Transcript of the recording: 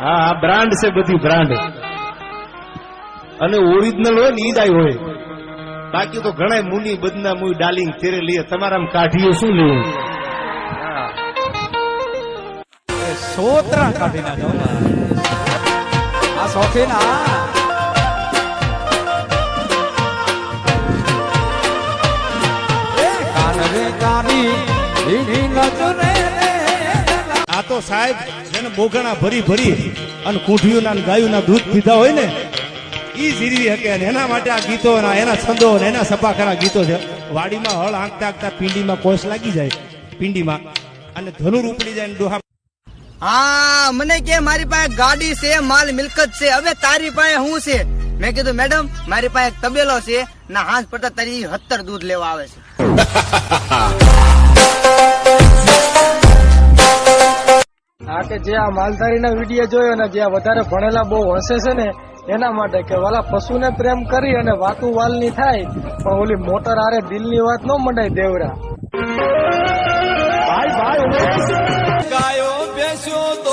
હા આ બ્રાન્ડ છે બધી બ્રાન્ડ. અને ઓરિજિનલ હોય ને ઈ દાય હોય. બાકી તો ઘણા મુની બદના મુઈ ડાલિંગ તેરે લઈએ તમારામાં કાઢીએ શું લેવું? સોત્રા કાઢી નાખો આ શોખીન, આ. કાની ઢીંઢી નજરે તો સાહેબ જેને બોગણા ભરી ભરી અને કુંઢીઓના ને ગાયોના દૂધ પીધા હોય ને ઈ જીરવી શકે. અને એના માટે આ ગીતો એના છંદો અને એના સપાખરા ગીતો છે. વાડીમાં હળ આંકતા આંકતા પિંડીમાં કોષ લાગી જાય પિંડીમાં. અને ધનુર ઉપડી જાય ને ડોહા હા મને કે મારી પાસે ગાડી છે માલ મિલકત છે. હવે તારી પાસે શું છે? મેં કીધું મેડમ મારી પાસે એક તબેલો છે. ના હાથ પડતા તારી હત્તર દૂધ લેવા આવે છે. આ જે આ માલધારીના વીડિયો જોયો ને જે વધારે ભણેલા બહુ હસે છે ને, એના માટે કે વાલા પશુને પ્રેમ કરી અને વાતું વાલની થાય, પણ ઓલી મોટર આરે દિલની વાત ન મંડાય દેવરા. ભાઈ ભાઈ ગાયો બેસ્યો તો